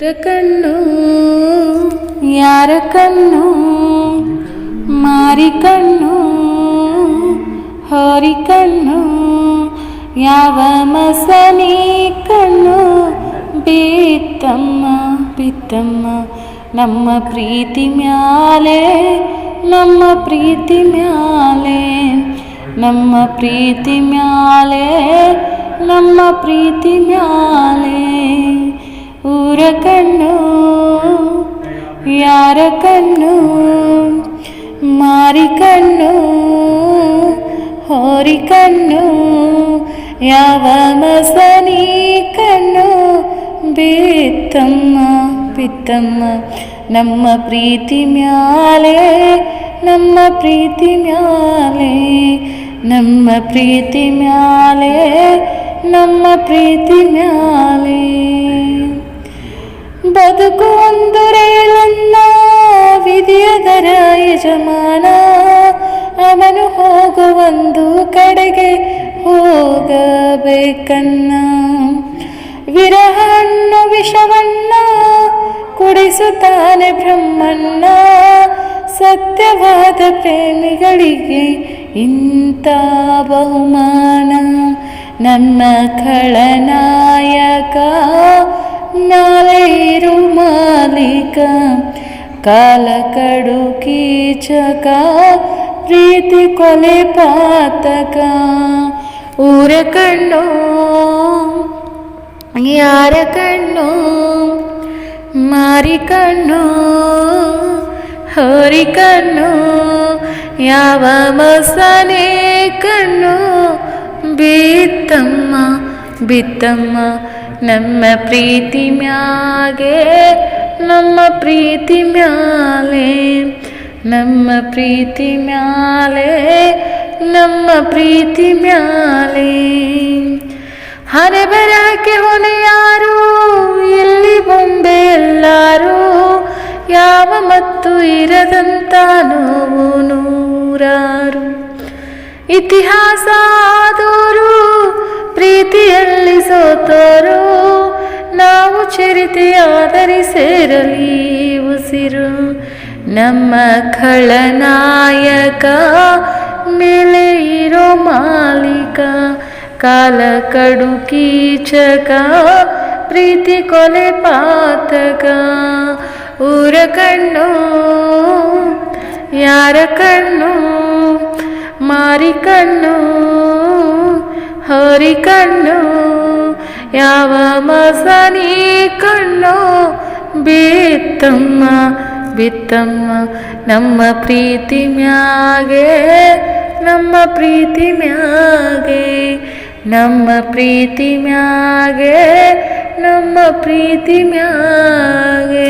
ಕಣ್ಣು, ಯಾರ ಕಣ್ಣು, ಮಾರಿ ಕಣ್ಣು, ಹೋರಿ ಕಣ್ಣು, ಯಾವ ಮಸನಿ ಕಣ್ಣು, ಬಿತ್ತಮ್ಮ ಬಿತ್ತಮ್ಮ, ನಮ್ಮ ಪ್ರೀತಿ ಮ್ಯಾಲೆ, ನಮ್ಮ ಪ್ರೀತಿ ಮ್ಯಾಲೆ, ನಮ್ಮ ಪ್ರೀತಿ ಮ್ಯಾಲೆ, ನಮ್ಮ ಪ್ರೀತಿ ಮ್ಯಾಲೆ. ಊರ ಕಣ್ಣು, ಯಾರ ಕಣ್ಣು, ಮಾರಿ ಕಣ್ಣು, ಹೋರಿ ಕಣ್ಣು, ಯಾವ ಮಸನಿ ಕಣ್ಣು, ಬಿತ್ತಮ್ಮ ಬಿತ್ತಮ್ಮ, ನಮ್ಮ ಪ್ರೀತಿ ಮ್ಯಾಲೆ, ನಮ್ಮ ಪ್ರೀತಿ ಮ್ಯಾಲೆ, ನಮ್ಮ ಪ್ರೀತಿ ಮ್ಯಾಲೆ, ನಮ್ಮ ಪ್ರೀತಿ ಮ್ಯಾಲೆ. ಬದುಕು ಒಂದು ರೇಲನ್ನ ವಿಧಿಯದರ ಯಜಮಾನ. ಅವನು ಹೋಗುವೊಂದು ಕಡೆಗೆ ಹೋಗಬೇಕನ್ನ ವಿರಹ ವಿಷವನ್ನ ಕುಡಿಸುತ್ತಾನೆ ಬ್ರಹ್ಮಣ್ಣ. ಸತ್ಯವಾದ ಪ್ರೇಮಿಗಳಿಗೆ ಇಂಥ ಬಹುಮಾನ. ನನ್ನ ಖಳನಾಯಕ ನಾಳೆ ಇರು ಮಾಲೀಕ ಕಾಲ ಕಡು ಕೀಚಕ ಪ್ರೀತಿ ಕೊಲೆ ಪಾತಕ ಊರ ಕಣ್ಣು ಯಾರ ಕಣ್ಣು ಮಾರಿ ಕಣ್ಣು ಹೋರಿ ಕಣ್ಣು ಯಾವ ಮಸನೆ ಕಣ್ಣು ಬಿತ್ತಮ್ಮ ಬಿತ್ತಮ್ಮ ನಮ್ಮ ಪ್ರೀತಿ ಮ್ಯಾಗೆ, ನಮ್ಮ ಪ್ರೀತಿ ಮ್ಯಾಲೆ, ನಮ್ಮ ಪ್ರೀತಿ ಮ್ಯಾಲೆ, ನಮ್ಮ ಪ್ರೀತಿ ಮ್ಯಾಲೆ. ಹರೆ ಬರಹಕ್ಕೆ ಹೊಣೆ ಯಾರು ಎಲ್ಲಿ ಬೊಂಬೆ ಎಲ್ಲಾರು, ಯಾವ ಮತ್ತು ಇರದಂತ ನೋವು ನೂರಾರು. ಇತಿಹಾಸ ಆದೋರು ಪ್ರೀತಿಯಲ್ಲಿ ಸೋತರು ನಾವು ಚರಿತೆಯಾದರೆ ಸೇರಲಿ ಉಸಿರು. ನಮ್ಮ ಖಳನಾಯಕ, ಮೇಲೆ ಇರೋ ಮಾಲೀಕ, ಕಾಲ ಕಡು ಕೀಚಕ ಪ್ರೀತಿ ಕೊಲೆ ಪಾತಕ. ಊರ ಕಣ್ಣು, ಯಾರ ಕಣ್ಣು, ಮಾರಿ ಕಣ್ಣು ಹೋರಿ ಕಣ್ಣು, ಯಾವ ಮಸನಿ ಕಣ್ಣು? ಬಿತ್ತಮ್ಮ ಬಿತ್ತಮ್ಮ, ನಮ್ಮ ಪ್ರೀತಿ ಮ್ಯಾಗೆ, ನಮ್ಮ ಪ್ರೀತಿ ಮ್ಯಾಗೆ, ನಮ್ಮ ಪ್ರೀತಿ ಮ್ಯಾಗೆ, ನಮ್ಮ ಪ್ರೀತಿ ಮ್ಯಾಗೆ.